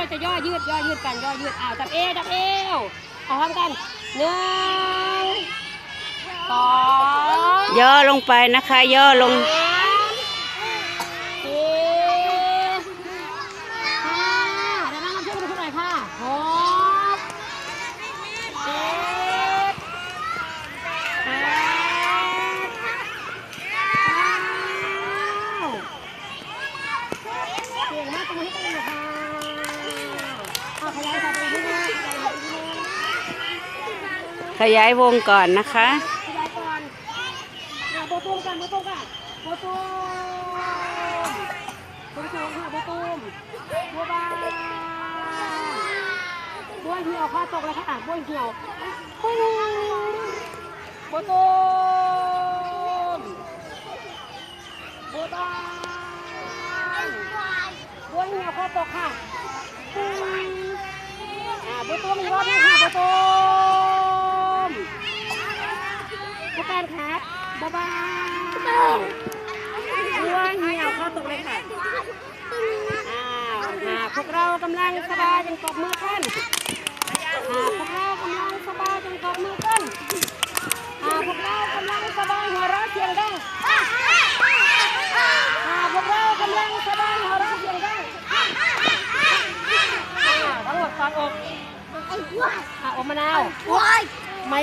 ราจะยืดย่อยืดกันย่อยืดอ้าวจับเอวจับเอวเอาพร้อมกันหนึ่งสองย่อลงไปนะคะ ย่อลง สามสี่ห้าเดี๋ยวนั่งช่วยกันดูหน่อยค่ะหกเจ็ดแปดเก้าเก่งมากตรงนี้ตรงนี้ค่ะเอาขยายค่ะตรงนี้นะขยายค่ะตรงนี้นะ ขยายวงก่อนนะคะ ขยายก่อนอะโบตูมกันโบตูมกันโบตูมสูงสูงค่ะโบตูมโบบานบ้วยเหี่ยวข้อตกเลยค่ะบ้วยเหี่ยวปึ้งโบตูมโบบานบ้วยเหี่ยวข้อตกค่ะอ่าโบตูมอีกรอบหนึงค่ะโบตูม ผู้การครับบ๊ายบายวัวเหี่ยวเข้าตกเลยค่ะอ้าวอ่าพวกเรากำลังสบายจนกบมือกันอ่าพวกเรากำลังสบายจนกบมือกันอ่าพวกเรากำลังสบายหัวเราะเสียงดังอ่าพวกเรากำลังสบายหัวเราะเสียงดังอ่าทั้งหมดฟังอกอ่าอมมะนาวไม่